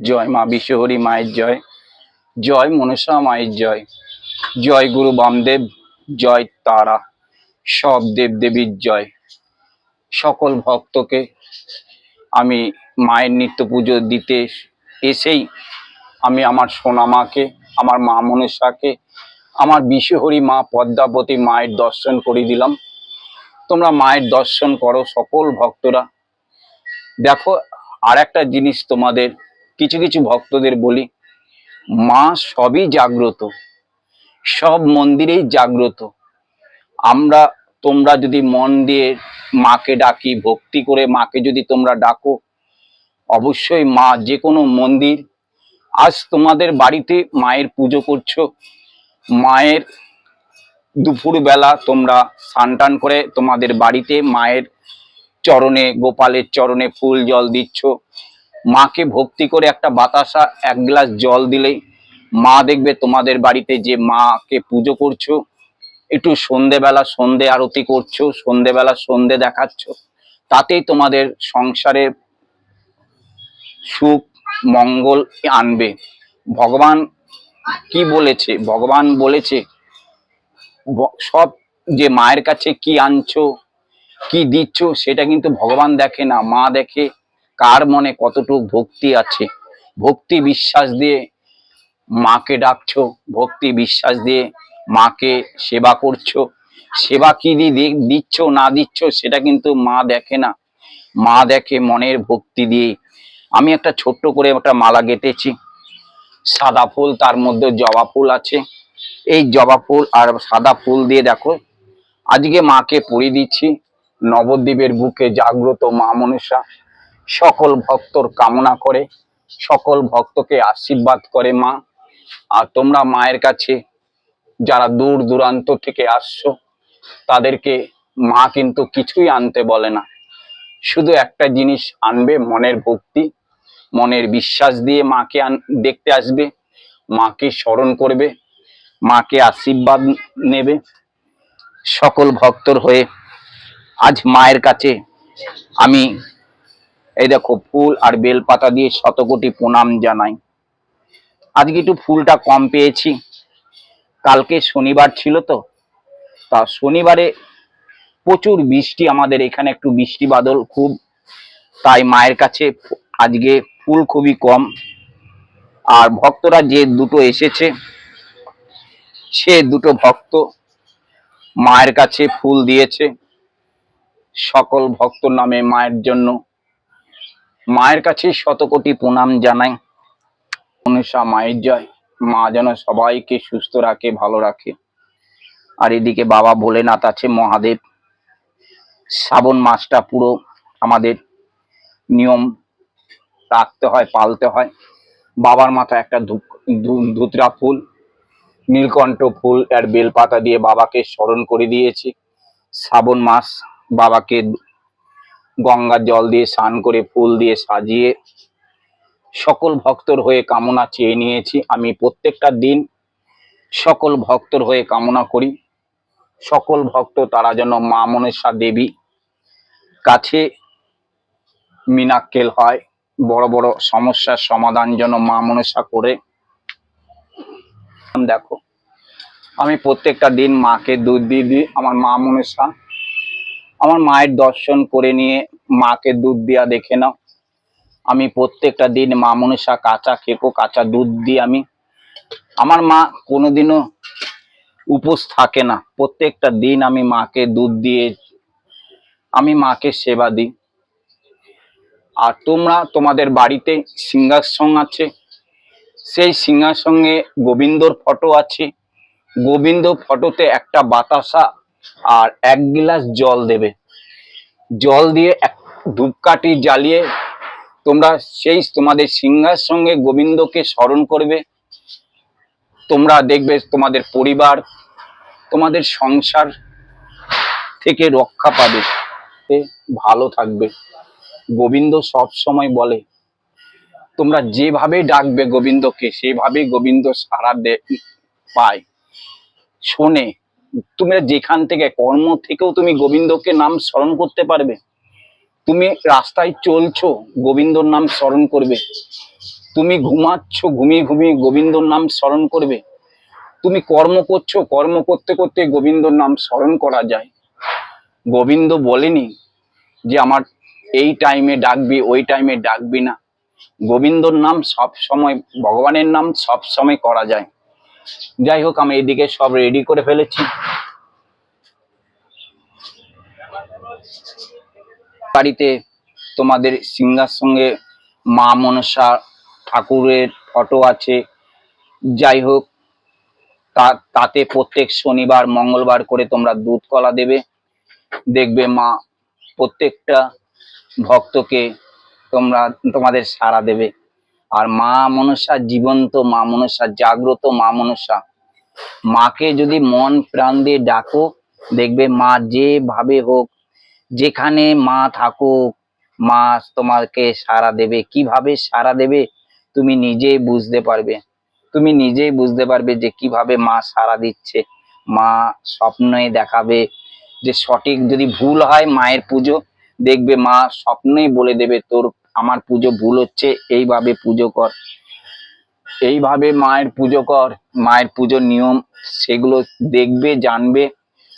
জয় মা বিশ্বহরি মায়ের জয়। জয় মনসা মায়ের জয়। জয় গুরু বামদেব, জয় তারা, সব দেবদেবীর জয়। সকল ভক্তকে আমি মায়ের নিত্য পুজো দিতে এসেই আমি আমার সোনা মাকে, আমার মা মনসাকে, আমার বিশ্বহরি মা পদ্মাবতী মায়ের দর্শন করে দিলাম। তোমরা মায়ের দর্শন করো সকল ভক্তরা। দেখো আর একটা জিনিস তোমাদের কিছু কিছু ভক্তদের বলি, মা সবই জাগ্রত, সব মন্দিরেই জাগ্রত। আমরা, তোমরা যদি মন দিয়ে মাকে ডাকি, ভক্তি করে মাকে যদি তোমরা ডাকো, অবশ্যই মা যে কোনো মন্দির, আজ তোমাদের বাড়িতে মায়ের পুজো করছ, মায়ের দুপুরবেলা তোমরা টান করে তোমাদের বাড়িতে মায়ের চরণে, গোপালের চরণে ফুল জল দিচ্ছ মাকে ভক্তি করে একটা বাতাসা, এক গ্লাস জল দিলেই মা দেখবে তোমাদের বাড়িতে যে মাকে পুজো করছ, একটু সন্ধেবেলা সন্ধে আরতি করছ, সন্ধেবেলা সন্ধে দেখাচ্ছ, তাতেই তোমাদের সংসারে সুখ, মঙ্গল আনবে। ভগবান কি বলেছে? ভগবান বলেছে সব যে মায়ের কাছে কি আনছো, কি দিচ্ছ, সেটা কিন্তু ভগবান দেখে না, মা দেখে কার মনে কতটুকু ভক্তি আছে? ভক্তি বিশ্বাস দিয়ে মাকে ডাকছো, ভক্তি বিশ্বাস দিয়ে মাকে সেবা করছ। সেবা কি দি- দি- দিচ্ছ, না দিচ্ছ, সেটা কিন্তু মা দেখে না। মা দেখে মনের ভক্তি দিয়ে। আমি একটা ছোট্ট করে একটা মালা গেঁথেছি। সাদা ফুল, তার মধ্যে জবা ফুল আছে। এই জবা ফুল আর সাদা ফুল দিয়ে দেখো, আজকে মাকে পরিয়ে দিচ্ছি। নবদ্বীপের বুকে জাগ্রত মা মনসা সকল ভক্তর কামনা করে, সকল ভক্তকে আশীর্বাদ করে মা। আর তোমরা মায়ের কাছে, যারা দূর দূরান্ত থেকে আসছো, তাদেরকে মা কিন্তু কিছুই আনতে বলে না। শুধু একটা জিনিস আনবে, মনের ভক্তি, মনের বিশ্বাস দিয়ে মাকে দেখতে আসবে, মাকে স্মরণ করবে, মাকে আশীর্বাদ নেবে। সকল ভক্তর হয়ে আজ মায়ের কাছে আমি এই দেখো ফুল আর বেলপাতা দিয়ে শতকোটি প্রণাম জানাই। আজকে একটু ফুলটা কম পেয়েছি। কালকে শনিবার ছিল তো। তা শনিবারে প্রচুর বৃষ্টি, আমাদের এখানে একটু বৃষ্টি বাদল খুব। তাই মায়ের কাছে আজকে ফুল খুবই কম। আর ভক্তরা যে দুটো এসেছে, সে দুটো ভক্ত মায়ের কাছে ফুল দিয়েছে। সকল ভক্ত নামে মায়ের জন্য মায়ের কাছে শতকোটি প্রণাম জানাই। মনসা মায়ের জয়। মা যেন সবাইকে সুস্থ রাখে, ভালো রাখে। আর এদিকে বাবা ভোলেনাথ আছে, মহাদেব। শ্রাবণ মাসটা পুরো আমাদের নিয়ম রাখতে হয়, পালতে হয়। বাবার মাথায় একটা ধুতরা ফুল, নীলকণ্ঠ ফুল আর বেলপাতা দিয়ে বাবাকে স্মরণ করে দিয়েছি। শ্রাবণ মাস বাবাকে গঙ্গার জল দিয়ে স্নান করে, ফুল দিয়ে সাজিয়ে সকল ভক্তর হয়ে কামনা চেয়ে নিয়েছি। আমি প্রত্যেকটা দিন সকল ভক্তর হয়ে কামনা করি। সকল ভক্ত তারা যেন মা মনসা দেবী কাছে মিনাক্কেল হয়। বড় বড় সমস্যার সমাধান যেন মা মনসা করে। দেখো, আমি প্রত্যেকটা দিন মাকে দুধ দিয়ে দিই। আমার মা মনসা আমার মায়ের দর্শন করে নিয়ে মাকে দুধ দেওয়া দেখে নাও। আমি প্রত্যেকটা দিন মা মনসা কাঁচা খেকো, কাঁচা দুধ দিই আমি। আমার মা কোনোদিনও উপোস থাকে না। প্রত্যেকটা দিন আমি মাকে দুধ দিয়ে আমি মাকে সেবা দিই। আর তোমরা তোমাদের বাড়িতে সিংহাসন আছে। সেই সিংহাসনে গোবিন্দর ফটো আছে। গোবিন্দ ফটোতে একটা বাতাসা আর এক গিলাস জল দেবে। জল দিয়ে এক ধূপকাঠি জ্বালিয়ে তোমরা সেই তোমাদের সিংহার সঙ্গে গোবিন্দকে স্মরণ করবে। তোমরা দেখবে তোমাদের পরিবার, তোমাদের সংসার থেকে রক্ষা পাবে ভালো থাকবে। গোবিন্দ সব সময় বলে, তোমরা যেভাবে ডাকবে গোবিন্দকে সেভাবেই গোবিন্দ সারা পায়। শোনে তুমি যেখান থেকে কর্ম থেকেও তুমি গোবিন্দকে নাম স্মরণ করতে পারবে। তুমি রাস্তায় চলছো, গোবিন্দর নাম স্মরণ করবে। তুমি ঘুমাচ্ছ, ঘুমিয়ে ঘুমিয়ে গোবিন্দর নাম স্মরণ করবে। তুমি কর্ম করছ, কর্ম করতে করতে গোবিন্দর নাম স্মরণ করা যায়। গোবিন্দ বলেনি যে আমার এই টাইমে ডাকবি, ওই টাইমে ডাকবি না। গোবিন্দর নাম সব সময় ভগবানের নাম সব সময় করা যায়। যাই হোক, আমি এদিকে সব রেডি করে ফেলেছি। বাড়িতে তোমাদের সিঙ্গার সঙ্গে মা মনসা ঠাকুরের ফটো আছে। যাই হোক তাতে প্রত্যেক শনিবার, মঙ্গলবার করে তোমরা দুধ কলা দেবে। দেখবে মা প্রত্যেকটা ভক্তকে তোমরা, তোমাদের সাড়া দেবে। আর মা মনসা জীবন্ত, মা মনসা জাগ্রত, মা মনসা। মাকে যদি মন প্রাণ দিয়ে ডাকো, দেখবে মা যেভাবে হোক, যেখানে মা থাকুক, মা তোমাকে সাড়া দেবে। কীভাবে সাড়া দেবে? তুমি নিজেই বুঝতে পারবে। তুমি নিজেই বুঝতে পারবে যে কীভাবে মা সাড়া দিচ্ছে। মা স্বপ্নে দেখাবে যে সঠিক যদি ভুল হয় মায়ের পুজো, দেখবে মা স্বপ্নেই বলে দেবে তোর আমার পুজো ভুল হচ্ছে, এইভাবে পুজো কর। এইভাবে মায়ের পুজো কর, মায়ের পুজোর নিয়ম, সেগুলো দেখবে, জানবে।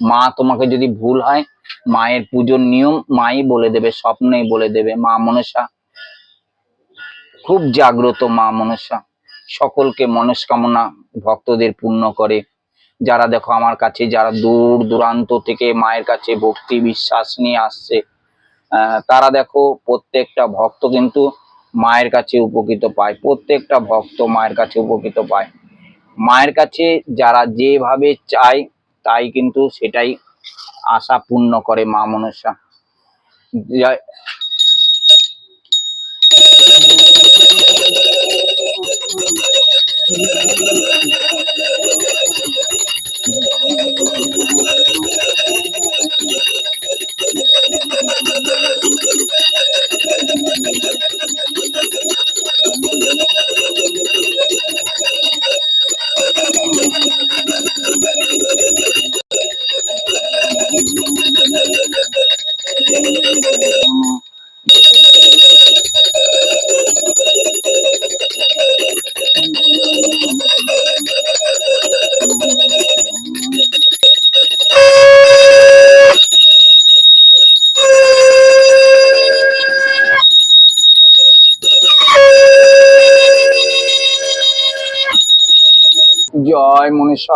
মা তোমাকে যদি ভুল হয়, মায়ের পুজোর নিয়ম মাই বলে দেবে, স্বপ্নেই বলে দেবে, মা মনসা। খুব জাগ্রত মা মনসা। সকলকে মনস্কামনা ভক্তদের পূর্ণ করে। যারা দেখো আমার কাছে, যারা দূর দূরান্ত থেকে মায়ের কাছে ভক্তি, বিশ্বাস নিয়ে আসছে তারা দেখো প্রত্যেকটা ভক্ত কিন্তু মায়ের কাছে উপকৃত পায়, প্রত্যেকটা ভক্ত মায়ের কাছে উপকৃত পায়। মায়ের কাছে যারা যেভাবে চায়, তাই কিন্তু সেটাই আশা পূর্ণ করে মা মনসা। জয়।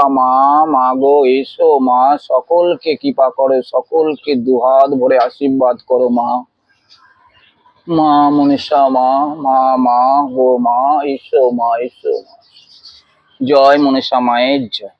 মা মা গো এসো মা, সকলকে কৃপা করে, সকলকে দুহাত ভরে আশীর্বাদ করো মা। মা মনীষা, মা মা মা, গো মা, এসো মা, এসো জয় মনীষা মায়ের জয়।